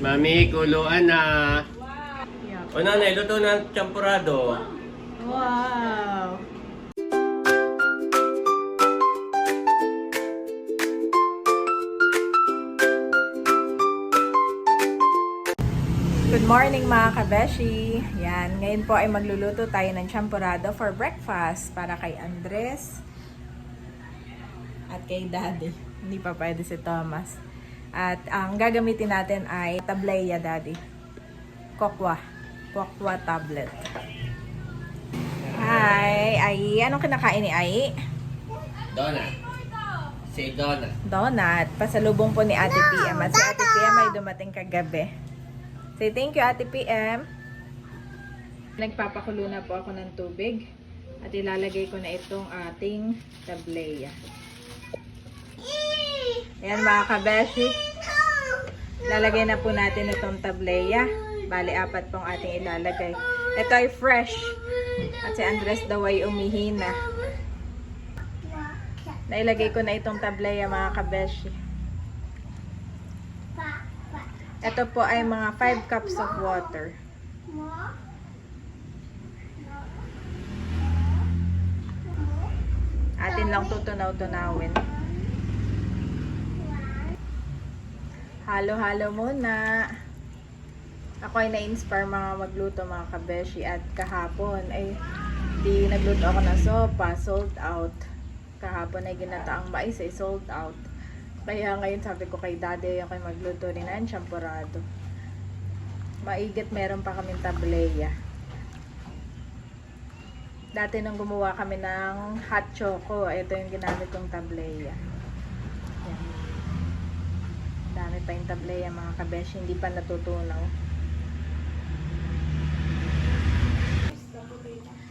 Mami, kuluan na. Yeah. O nanay, luto ng champurado. Wow! Good morning mga kabeshi! Yan, ngayon po ay magluluto tayo ng champurado for breakfast para kay Andres at kay Daddy. Hindi pa pwede si Thomas. At ang gagamitin natin ay tableya, Daddy. Kokwa. Kokwa tablet. Hi! Ay, anong kinakain ni Ai? Donut. Say donut. Donut. Pasalubong po ni Ate PM. At si Ate PM ay dumating kagabi. Say thank you, Ate PM. Nagpapakulo na po ako ng tubig. At ilalagay ko na itong ating tableya. Ayan mga kabeshi. Lalagay na po natin itong tableya. Bali, apat pong ating ilalagay. Ito ay fresh. At si Andres daw ay umihina. Nailagay ko na itong tableya mga kabeshi. Ito po ay mga 5 cups of water. Atin lang tutunaw-tunawin. Halo-halo muna. Ako ay na-inspire mga magluto mga kabeshi at kahapon ay di nagluto ako ng sopa, sold out. Kahapon ay ginataang mais ay sold out. Kaya ngayon sabi ko kay daddy ako ay magluto rin ng champurado. Maigit meron pa kaming tableya. Dati nung gumawa kami ng hot choco, ito yung ginamit kong tableya. Yan. Dami pa yung tableya mga kabesh, hindi pa natutunaw.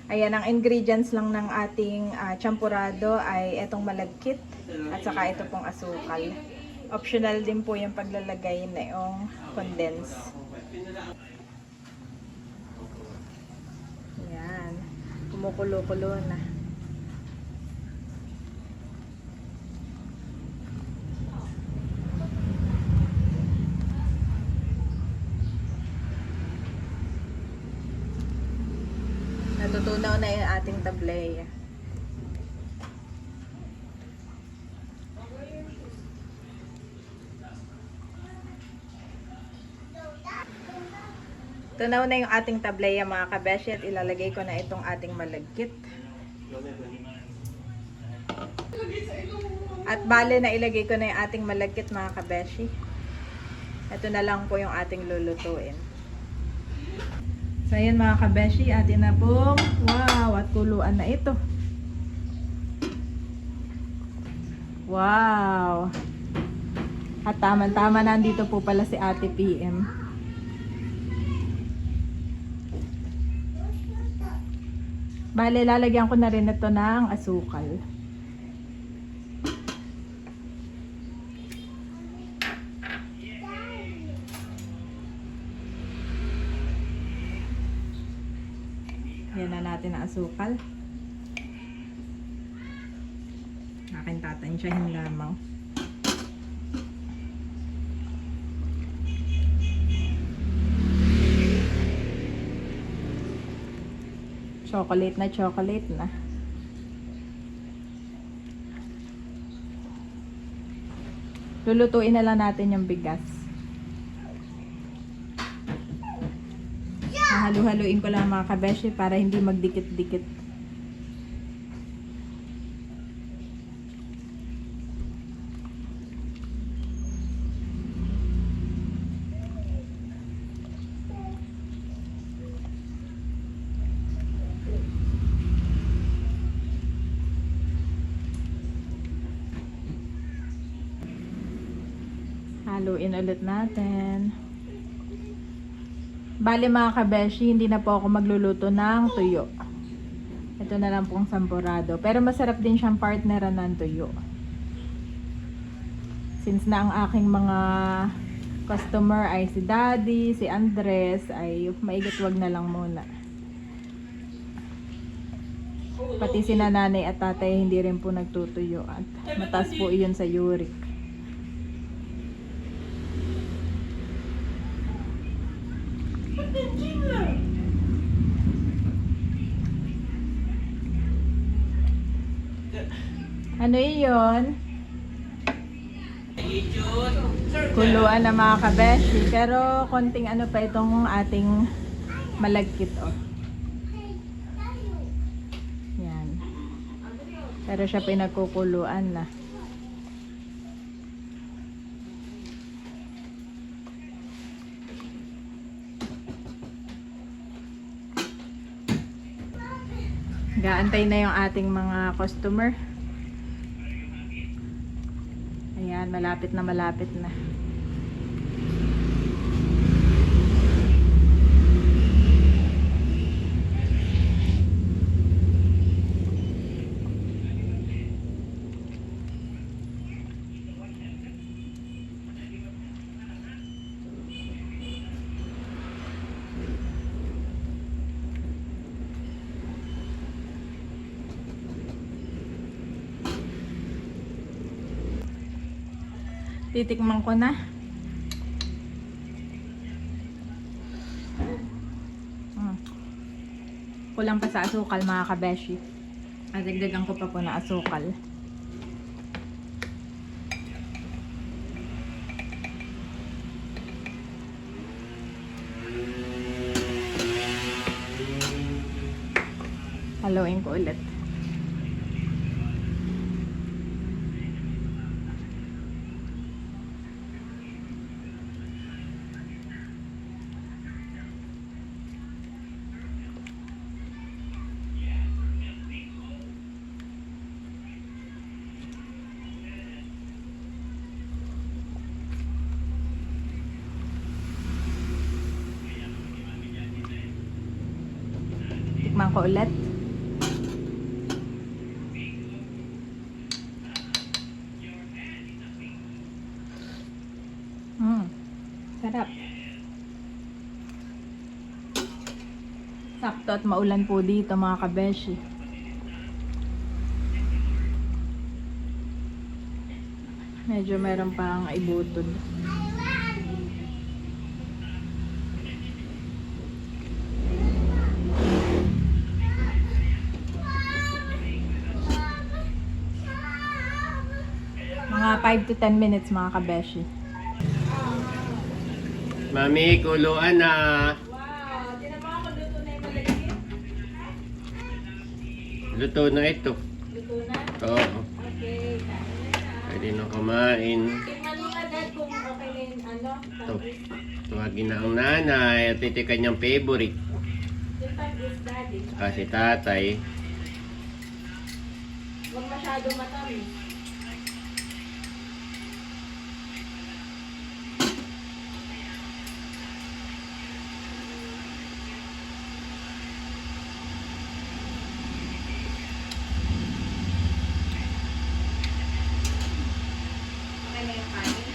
Ayan, ang ingredients lang ng ating ah, champurado ay etong malagkit at saka ito pong asukal. Optional din po yung paglalagay na yung condense. Ayan, kumukulo-kulo na. Natutunaw na yung ating tableya. Tunaw na yung ating tableya mga kabeshi at ilalagay ko na itong ating malagkit. At bale na ilagay ko na yung ating malagkit mga kabeshi. Ito na lang po yung ating lulutuin. So ayan mga kabeshi, atin na pong wow at kuluan na ito. Wow! At tama-tama nandito po pala si Ate PM. Bale, lalagyan ko na rin ito ng asukal. Yan na natin ang asukal. Akin tatansyahin lamang. Chocolate na chocolate na. Lulutuin na lang natin yung bigas. Halu-haluin ko lang mga kabeshi para hindi magdikit-dikit. Haluin ulit natin. Bali mga kabeshi, hindi na po ako magluluto ng tuyo. Ito na lang pong sampurado. Pero masarap din siyang partneran ng tuyo. Since na ang aking mga customer ay si Daddy, si Andres, ay maigit wag na lang muna. Pati si nanay at tatay hindi rin po nagtutuyo at mataas po iyon sa uric. Ano? YouTube. Kuluan na mga kabeshi. Pero konting ano pa itong ating malagkit oh. Yan. Pero siya pinagkukuluan na. Gaantay na yung ating mga customer. Ayan, malapit na malapit na. Titikman ko na. Mm. Kulang pa sa asukal mga kabeshi. Adagdagan ko pa po na asukal. Haluin ko ulit. Tikman ko ulit. Mm. Sarap. Sakto at maulan po dito mga kabeshi. Medyo meron pang ibutod. Mga 5 to 10 minutes mga kabeshi. Mami, kuluan na. Wow! Tinama ako luto na yung malagkit. Luto na ito. Luto na? Oo. Okay, kain na na. Pwede na kumain. Tingnan mo agad kung okay na yung ano, Ito. Tuwagin na ang nanay at ito yung kanyang favorite. Yung tamis, daddy. Kasi tatay. Huwag masyado matamis. Okay na yung kanin.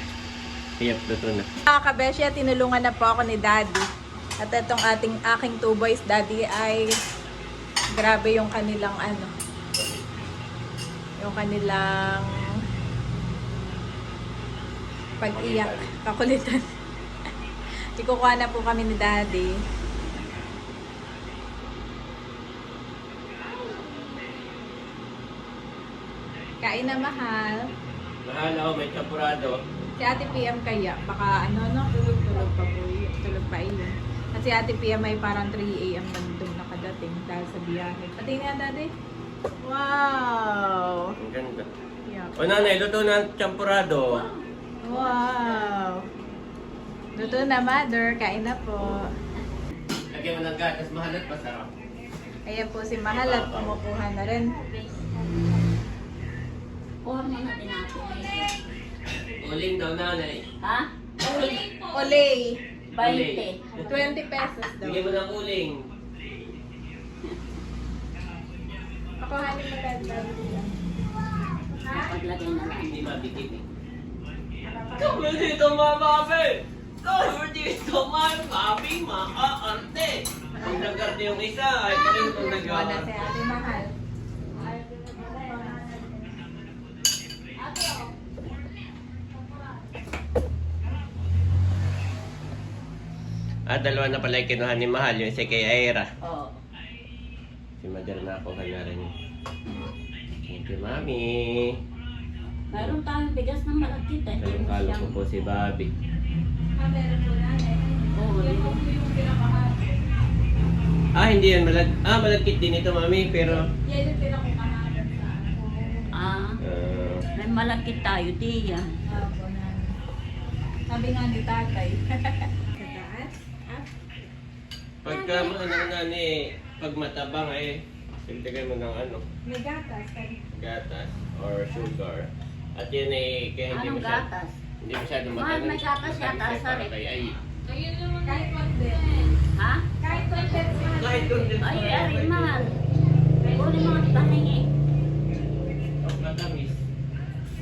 Iyap, luto na. Mga kabeshi, tinulungan na po ako ni Daddy. At itong ating aking two boys, Daddy, ay grabe yung kanilang ano, yung kanilang pag-iyak, kakulitan. Ikukuha na po kami ni Daddy. Kain na mahal. Mahal ako, may champurado. Si Ate PM kaya, baka ano no, tulog-tulog pa po yun. Tulog pa yun. Kasi Ate PM ay parang 3 a.m. nandun nakadating dahil sa biyahe. Pati nga daddy. Wow! Ang ganda. Yeah. O nanay, luto na ang champurado. Wow! Luto na mother, kain na po. Lagyan mo ng gatas, mahal at masarap. Ayan po si Mahal at kumukuha na rin. Kuha mo na tinapay. Uling daw nanay. Ha? Olay! 20. 20 pesos daw. Bigyan mo ng uling. Pakuhanin mo daddy. Paglagay na lang. Hindi mabigit eh. Kami dito mga babe! Kami dito mga babe, makaarte! Pag nagarte yung isa, ay pa rin kung nag Wala si Ate Mahal. Ah, dalawa na pala yung kinuha ni Mahal, yung si kay Aira. Oo. Si Mother na ako na rin. Thank you, Mami. Mayroon tayong bigas na malakit eh. Kayong kalo ko po si Bobby. Ah, meron po na eh. Oo, Yan po yun. yung pinakamahal. Ah, hindi yan. Malag ah, malagkit din ito, Mami. Pero, Yan yung pinakamahal sa ano. Ah, ah, may malakit tayo, di yan. Opo, na. Sabi nga ni tatay. Pagka ano na ni, pag matabang eh, pagtagay mo ng ano, May gatas. gatas or sugar. At yun eh, kaya hindi Anong masyado, gatas? hindi masyado Mahal, matagal. may gatas yata Kasi sa para rep. kay ay. Ayun naman. Kahit konti. Ha? Kahit konti. Kahit kung din Ay, ay, mahal. Kunin mo ang tahingi. Ang matamis.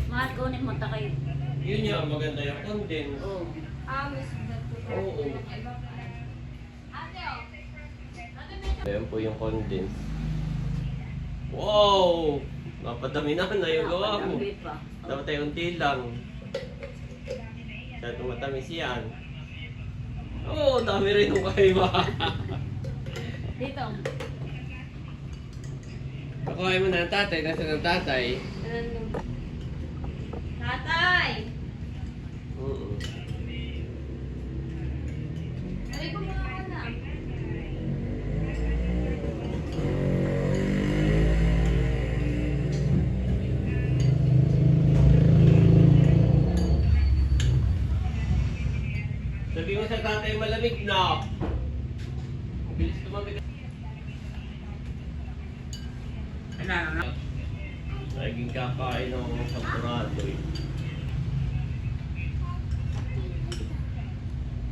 Mahal, kunin mo takay. Yun yung maganda yung condense. Oo. Ah, that po. Oo. Ayan po yung condense. Wow! Napadami na na yung gawa mo. Dapat tayo unti lang. Kaya tumatamis yan. Oo, oh, dami rin yung kaiba. Dito. Pakuhay mo na ang tatay, nasa ng tatay. Tatay! Oo. Ay,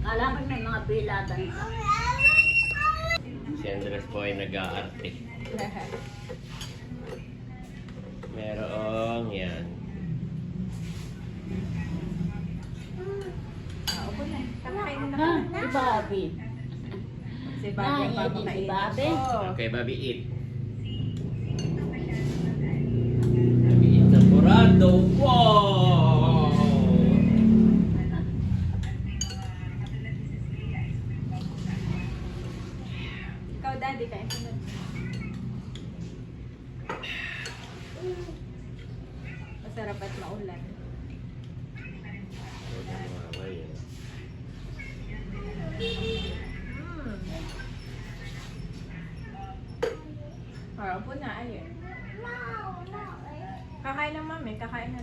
Kala ko may mga biladan pa. Si Andres po ay nag-aarte. Merong yan. Ah, Ha? ka. Si Bobby. Si Ah, Bobby ang din si Bobby. Okay, Bobby, eat. Porado. Wow! Ikaw, daddy, kain ka na. Masarap at maulan. Mm. Ah, upo na, ayun. Kakain lang, mami. Kakain na.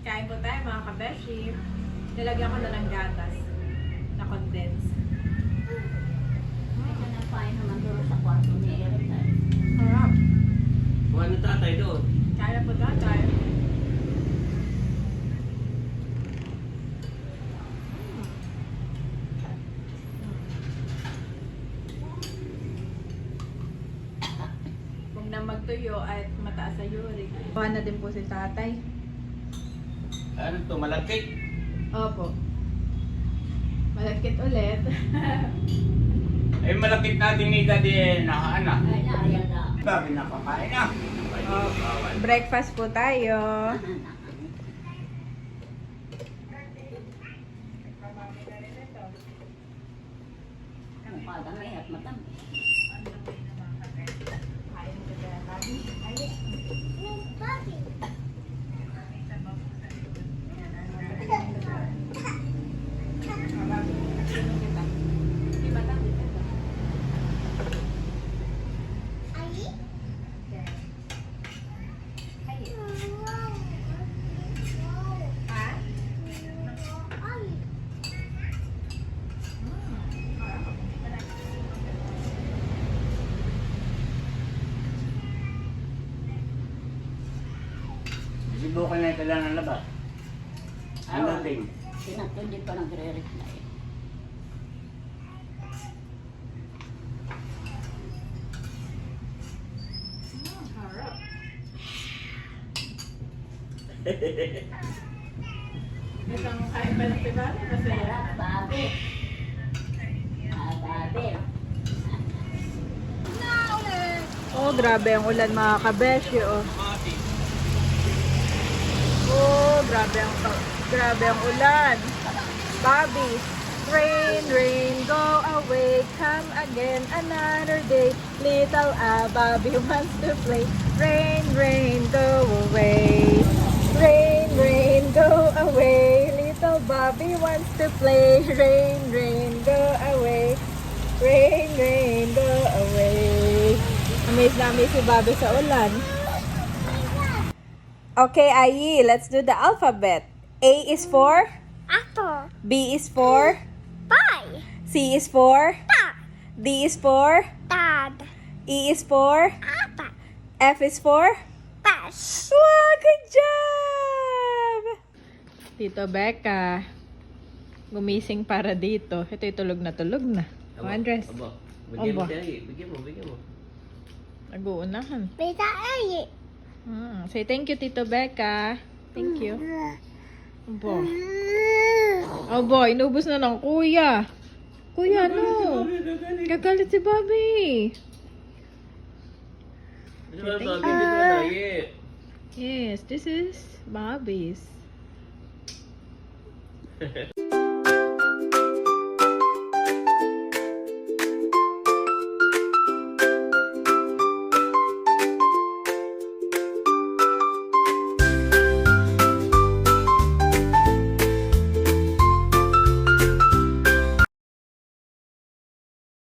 Kain po tayo, mga kabeshi. Nilagyan ko na ng gatas na condense. May kanapain naman doon sa kwarto ni Eric. eh. Sarap. Kuha ng tatay doon. Kain na po tatay. Huwag na magtuyo at mataas sa uric. Kuha na din po si tatay. Ano to, malagkit? Opo. Malagkit ulit. Eh, malapit natin ni Daddy eh, nakaanak. Ay, nariyan na. Babi nakakain na. Oh, breakfast po tayo. Mukha kami at matamis. Lang ng labas. Ang dating. Sinatuloy pa nagre-reply. Isang kain pa ng tiba, masaya. Ah, Bobby. Oh, grabe ang ulan mga kabeshi, oh. Oh, grabe ang grabe ang ulan. Bobby. Rain, rain, go away, come again another day. Little ah, Bobby wants to play. Rain, rain, go away. Rain, rain, go away. Little Bobby wants to play. Rain, rain, go away. Rain, rain, go away. Amaze na amaze si Bobby sa ulan. Okay, Ayi, let's do the alphabet. A is for, Apple. B is for, Bye. C is for, Dad. D is for, Dad. E is for, Apple. F is for, Bus. Wow, good job! Tito Becca, gumising para dito. Ito'y tulog na tulog na. O, Andres, Aba. Bigyan mo. Bigyan mo, bigyan mo. nag-uunahan. Beta ay. Hmm. Say thank you, Tito Becca. Thank you. Abo. Abo, inubos na ng kuya. Kuya, no. Gagalit si Bobby. Yeah. Yes, this is Bobby's.